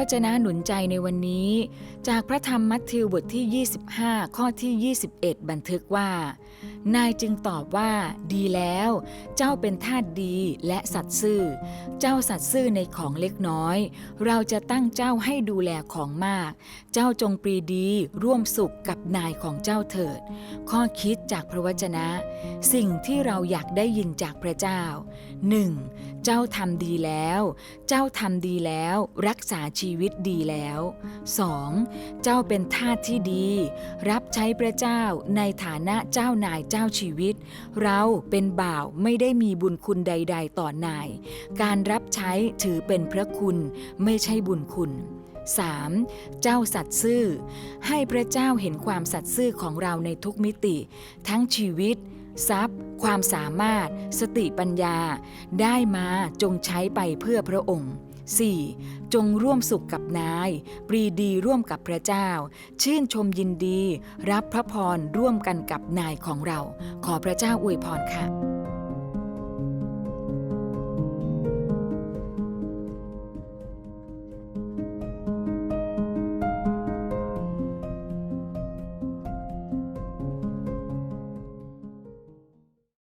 วจนะหนุนใจในวันนี้ จากพระธรรมมัทธิวบทที่ 25 ข้อที่ 21 บันทึกว่า นายจึงตอบว่า ดีแล้ว เจ้าเป็นทาสดีและสัตย์ซื่อ เจ้าสัตย์ซื่อในของเล็กน้อย เราจะตั้งเจ้าให้ดูแลของมาก เจ้าจงปรีดีร่วมสุขกับนายของเจ้าเถิด ข้อคิดจากพระวจนะ สิ่งที่เราอยากได้ยินจากพระเจ้า 1. เจ้าทำดีแล้ว เจ้าทำดีแล้ว รักษาชีวิตดีแล้ว 2. เจ้าเป็นทาสที่ดี รับใช้พระเจ้าในฐานะเจ้านายเจ้าชีวิต เราเป็นบ่าวไม่ได้มีบุญคุณใด ๆ ต่อนาย การรับใช้ถือเป็นพระคุณไม่ใช่บุญคุณ 3. เจ้าสัตย์ซื่อ ให้พระเจ้าเห็นความสัตย์ซื่อของเราในทุกมิติ ทั้งชีวิต ทรัพย์ ความสามารถ สติปัญญา ได้มาจงใช้ไปเพื่อพระองค์ 4. จงร่วมสุขกับนาย ปรีดีร่วมกับพระเจ้า ชื่นชมยินดี รับพระพรร่วมกันกับนายของเรา ขอพระเจ้าอวยพรค่ะ